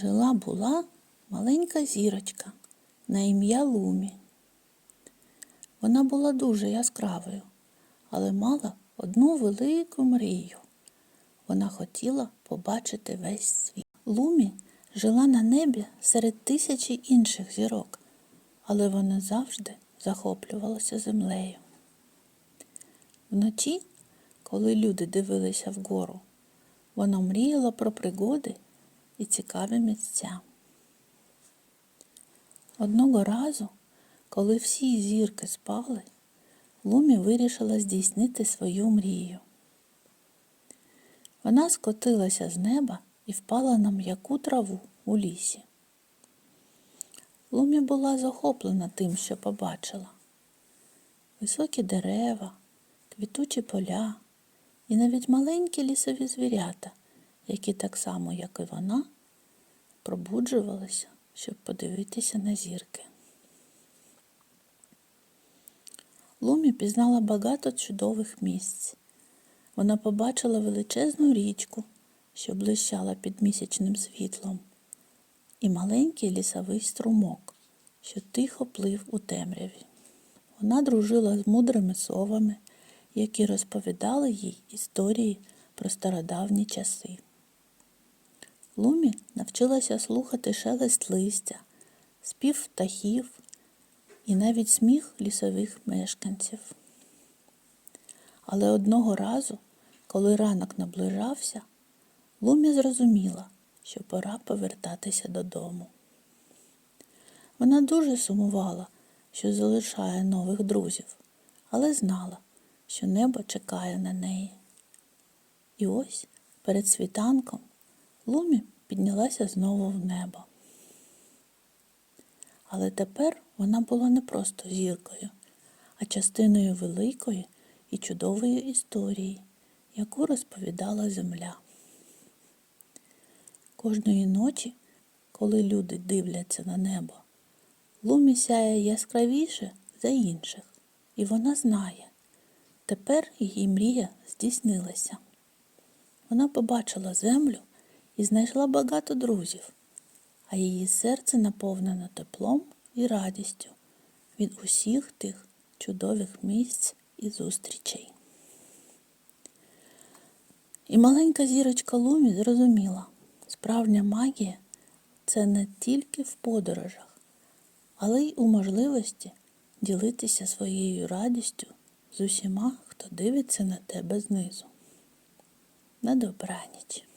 Жила була маленька зірочка на ім'я Лумі. Вона була дуже яскравою, але мала одну велику мрію. Вона хотіла побачити весь світ. Лумі жила на небі серед тисячі інших зірок, але вона завжди захоплювалася землею. Вночі, коли люди дивилися вгору, вона мріяла про пригоди і цікаві місця. Одного разу, коли всі зірки спали, Лумі вирішила здійснити свою мрію. Вона скотилася з неба і впала на м'яку траву у лісі. Лумі була захоплена тим, що побачила. Високі дерева, квітучі поля і навіть маленькі лісові звірята, які так само, як і вона, пробуджувалися, щоб подивитися на зірки. Лумі пізнала багато чудових місць. Вона побачила величезну річку, що блищала під місячним світлом, і маленький лісовий струмок, що тихо плив у темряві. Вона дружила з мудрими совами, які розповідали їй історії про стародавні часи. Лумі навчилася слухати шелест листя, спів птахів і навіть сміх лісових мешканців. Але одного разу, коли ранок наближався, Лумі зрозуміла, що пора повертатися додому. Вона дуже сумувала, що залишає нових друзів, але знала, що небо чекає на неї. І ось перед світанком Лумі піднялася знову в небо. Але тепер вона була не просто зіркою, а частиною великої і чудової історії, яку розповідала земля. Кожної ночі, коли люди дивляться на небо, лумі сяє яскравіше за інших, і вона знає, тепер її мрія здійснилася. Вона побачила землю і знайшла багато друзів, а її серце наповнено теплом і радістю від усіх тих чудових місць і зустрічей. І маленька зірочка Лумі зрозуміла, справжня магія це не тільки в подорожах, але й у можливості ділитися своєю радістю з усіма, хто дивиться на тебе знизу. На добраніч.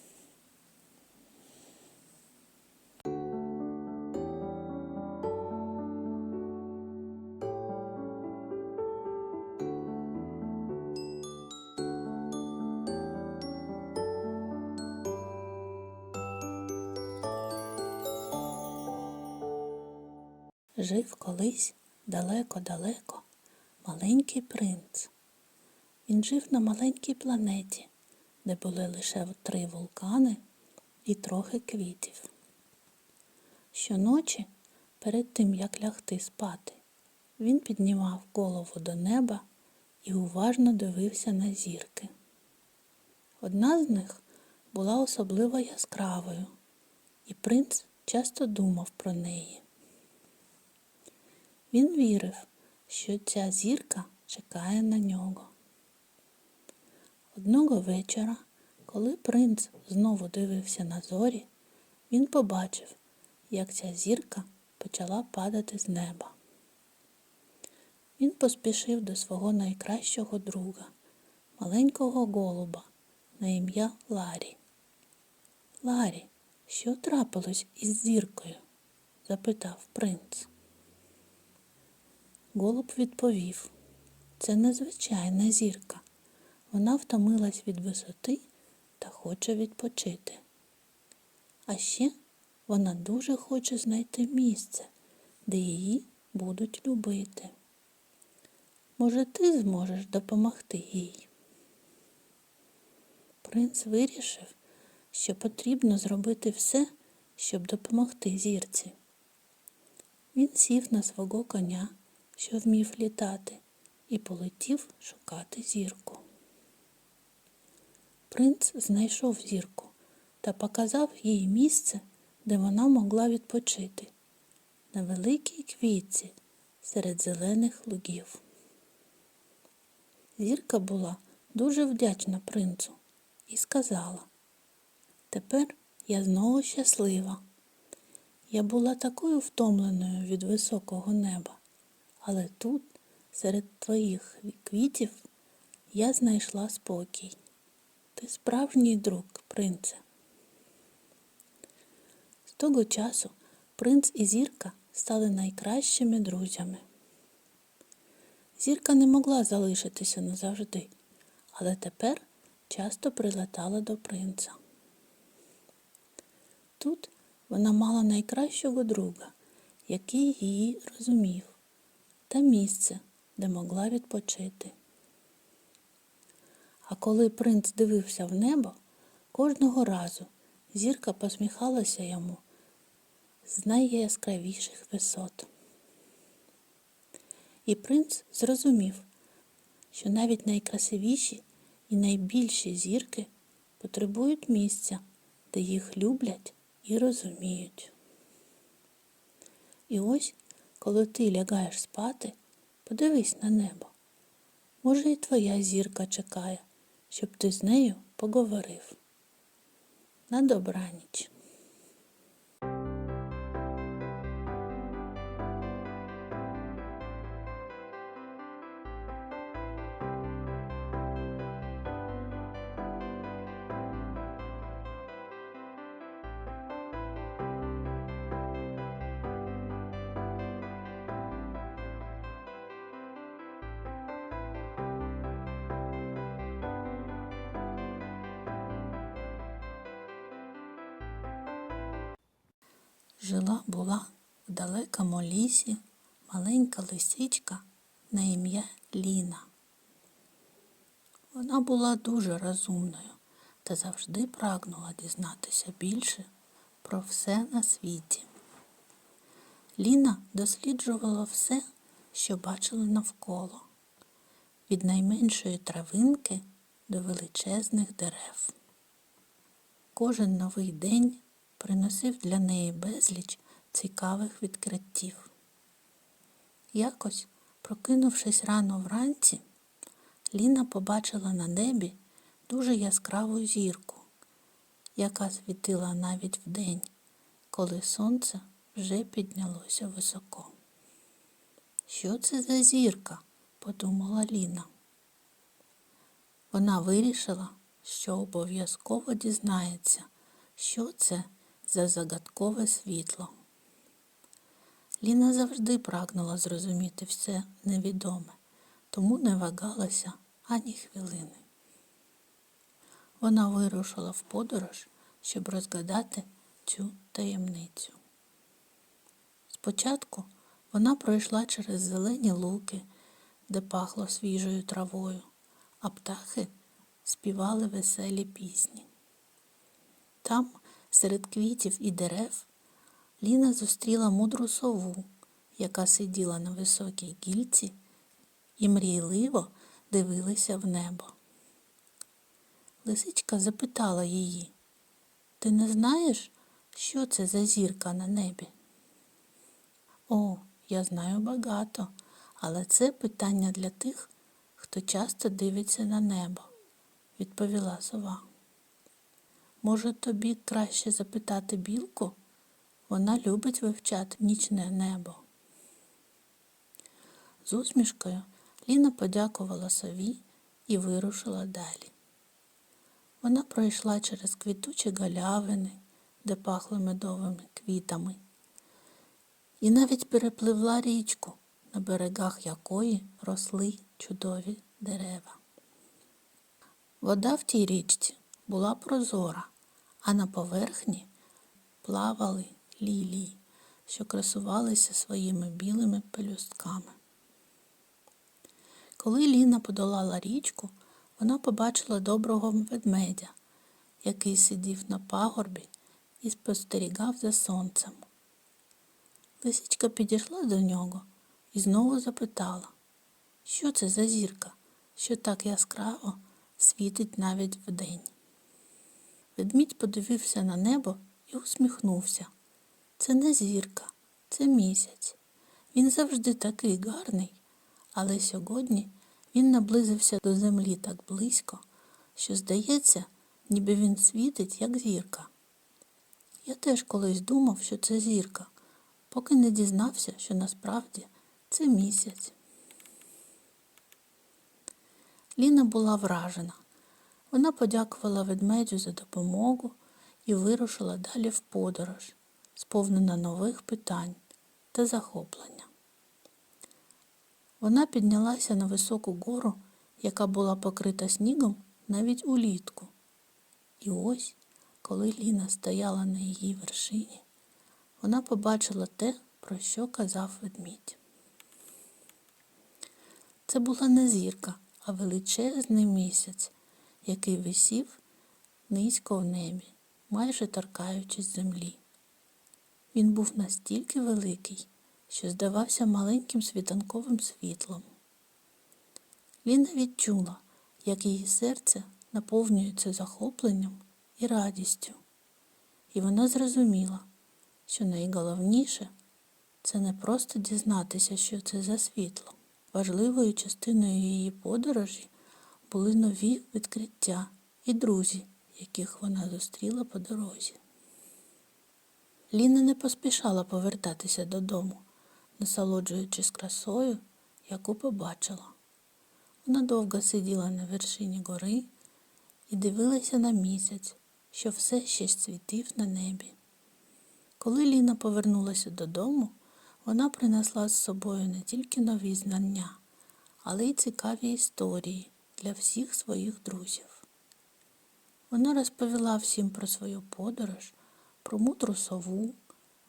Жив колись далеко-далеко маленький принц. Він жив на маленькій планеті, де були лише три вулкани і трохи квітів. Щоночі, перед тим як лягти спати, він піднімав голову до неба і уважно дивився на зірки. Одна з них була особливо яскравою, і принц часто думав про неї. Він вірив, що ця зірка чекає на нього. Одного вечора, коли принц знову дивився на зорі, він побачив, як ця зірка почала падати з неба. Він поспішив до свого найкращого друга, маленького голуба на ім'я Ларі. Ларі, що трапилось із зіркою? запитав принц. Голуб відповів це незвичайна зірка. Вона втомилась від висоти та хоче відпочити. А ще вона дуже хоче знайти місце, де її будуть любити. Може, ти зможеш допомогти їй? Принц вирішив, що потрібно зробити все, щоб допомогти зірці. Він сів на свого коня що вмів літати, і полетів шукати зірку. Принц знайшов зірку та показав їй місце, де вона могла відпочити, на великій квітці серед зелених лугів. Зірка була дуже вдячна принцу і сказала Тепер я знову щаслива. Я була такою втомленою від високого неба, але тут, серед твоїх квітів, я знайшла спокій. Ти справжній друг, принце. З того часу принц і зірка стали найкращими друзями. Зірка не могла залишитися назавжди, але тепер часто прилетала до принца. Тут вона мала найкращого друга, який її розумів, та місце, де могла відпочити. А коли принц дивився в небо, кожного разу зірка посміхалася йому з найяскравіших висот. І принц зрозумів, що навіть найкрасивіші і найбільші зірки потребують місця, де їх люблять і розуміють. І ось, коли ти лягаєш спати, подивись на небо. Може, і твоя зірка чекає, щоб ти з нею поговорив. На добраніч. Жила була в далекому лісі маленька лисичка на ім'я Ліна. Вона була дуже розумною та завжди прагнула дізнатися більше про все на світі. Ліна досліджувала все, що бачила навколо, від найменшої травинки до величезних дерев. Кожен новий день приносив для неї безліч цікавих відкриттів. Якось, прокинувшись рано вранці, Ліна побачила на небі дуже яскраву зірку, яка світила навіть вдень, коли сонце вже піднялося високо. Що це за зірка? подумала Ліна. Вона вирішила, що обов'язково дізнається, що це за загадкове світло. Ліна завжди прагнула зрозуміти все невідоме, тому не вагалася ані хвилини. Вона вирушила в подорож, щоб розгадати цю таємницю. Спочатку вона пройшла через зелені луки, де пахло свіжою травою, а птахи співали веселі пісні. Там, серед квітів і дерев, Ліна зустріла мудру сову, яка сиділа на високій гільці і мрійливо дивилася в небо. Лисичка запитала її, ти не знаєш, що це за зірка на небі? О, я знаю багато, але це питання для тих, хто часто дивиться на небо, відповіла сова. Може, тобі краще запитати білку? Вона любить вивчати нічне небо. З усмішкою Ліна подякувала сові і вирушила далі. Вона пройшла через квітучі галявини, де пахли медовими квітами, і навіть перепливла річку, на берегах якої росли чудові дерева. Вода в тій річці була прозора, а на поверхні плавали лілії, що красувалися своїми білими пелюстками. Коли Ліна подолала річку, вона побачила доброго ведмедя, який сидів на пагорбі і спостерігав за сонцем. Лисичка підійшла до нього і знову запитала, що це за зірка, що так яскраво світить навіть вдень. Ведмідь подивився на небо і усміхнувся. Це не зірка, це місяць. Він завжди такий гарний, але сьогодні він наблизився до землі так близько, що здається, ніби він світить, як зірка. Я теж колись думав, що це зірка, поки не дізнався, що насправді це місяць. Ліна була вражена. Вона подякувала ведмедю за допомогу і вирушила далі в подорож, сповнена нових питань та захоплення. Вона піднялася на високу гору, яка була покрита снігом навіть улітку. І ось, коли Ліна стояла на її вершині, вона побачила те, про що казав ведмідь. Це була не зірка, а величезний місяць, який висів низько в небі, майже торкаючись землі. Він був настільки великий, що здавався маленьким світанковим світлом. Ліна відчула, як її серце наповнюється захопленням і радістю, і вона зрозуміла, що найголовніше це не просто дізнатися, що це за світло. Важливою частиною її подорожі були нові відкриття і друзі, яких вона зустріла по дорозі. Ліна не поспішала повертатися додому, насолоджуючись красою, яку побачила. Вона довго сиділа на вершині гори і дивилася на місяць, що все ще світив на небі. Коли Ліна повернулася додому, вона принесла з собою не тільки нові знання, але й цікаві історії для всіх своїх друзів. Вона розповіла всім про свою подорож, про мудру сову,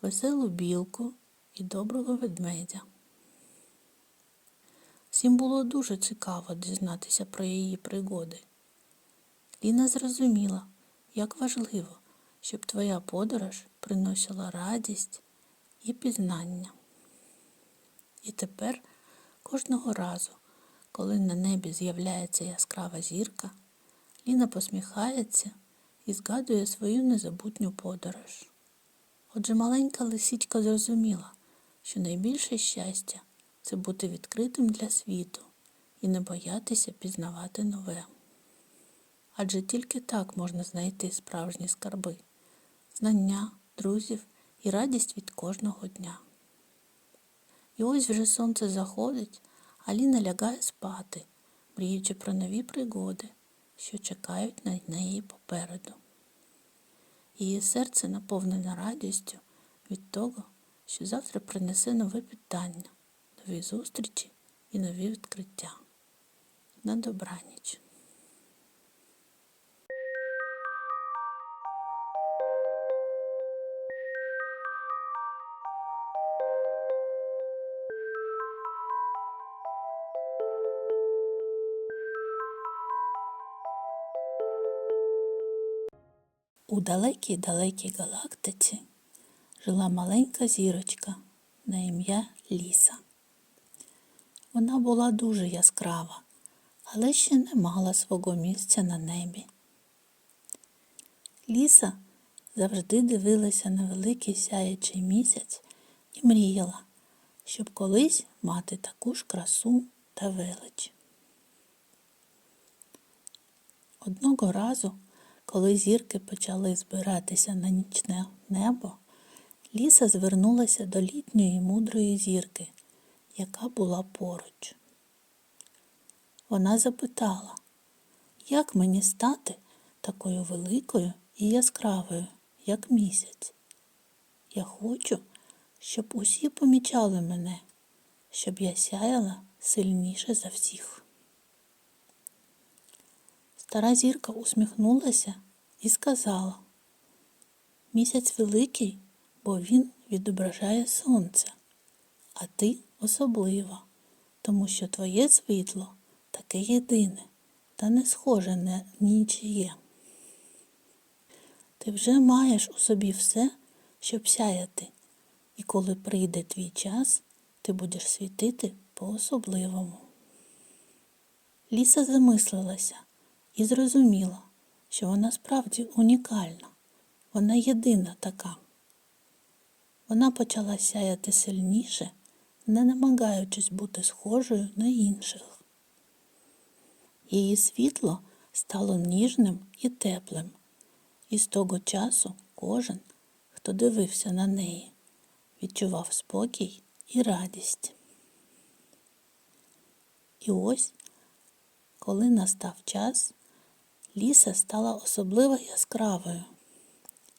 веселу білку і доброго ведмедя. Всім було дуже цікаво дізнатися про її пригоди. Ліна зрозуміла, як важливо, щоб твоя подорож приносила радість і пізнання. І тепер кожного разу, коли на небі з'являється яскрава зірка, Ліна посміхається і згадує свою незабутню подорож. Отже, маленька лисичка зрозуміла, що найбільше щастя це бути відкритим для світу і не боятися пізнавати нове. Адже тільки так можна знайти справжні скарби, знання, друзів і радість від кожного дня. І ось вже сонце заходить, а Ліна лягає спати, мріючи про нові пригоди, що чекають на неї попереду. Її серце наповнене радістю від того, що завтра принесе нове питання, нові зустрічі і нові відкриття. На добраніч. У далекій далекій галактиці жила маленька зірочка на ім'я Ліса. Вона була дуже яскрава, але ще не мала свого місця на небі. Ліса завжди дивилася на великий сяючий місяць і мріяла, щоб колись мати таку ж красу та велич. Одного разу, коли зірки почали збиратися на нічне небо, Ліса звернулася до літньої мудрої зірки, яка була поруч. Вона запитала, як мені стати такою великою і яскравою, як місяць? Я хочу, щоб усі помічали мене, щоб я сяяла сильніше за всіх. Стара зірка усміхнулася і сказала, місяць великий, бо він відображає сонце, а ти особлива, тому що твоє світло таке єдине та не схоже на нічиє. Ти вже маєш у собі все, щоб сяяти, і коли прийде твій час, ти будеш світити по-особливому. Ліса замислилася і зрозуміла, що вона справді унікальна, вона єдина така. вона почала сяяти сильніше, не намагаючись бути схожою на інших. Її світло стало ніжним і теплим, і з того часу кожен, хто дивився на неї, відчував спокій і радість. І ось, коли настав час, ліса стала особливо яскравою,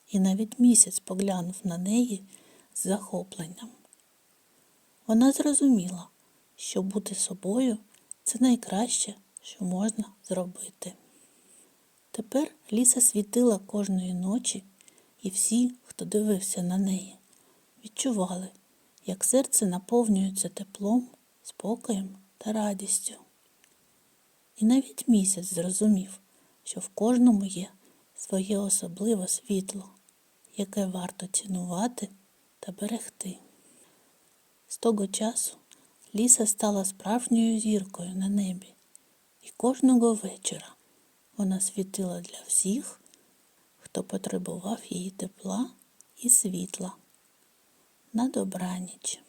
і навіть місяць поглянув на неї з захопленням. Вона зрозуміла, що бути собою це найкраще, що можна зробити. Тепер ліса світила кожної ночі, і всі, хто дивився на неї, відчували, як серце наповнюється теплом, спокоєм та радістю. І навіть місяць зрозумів, що в кожному є своє особливе світло, яке варто цінувати та берегти. З того часу ліса стала справжньою зіркою на небі, і кожного вечора вона світила для всіх, хто потребував її тепла і світла. На добраніч.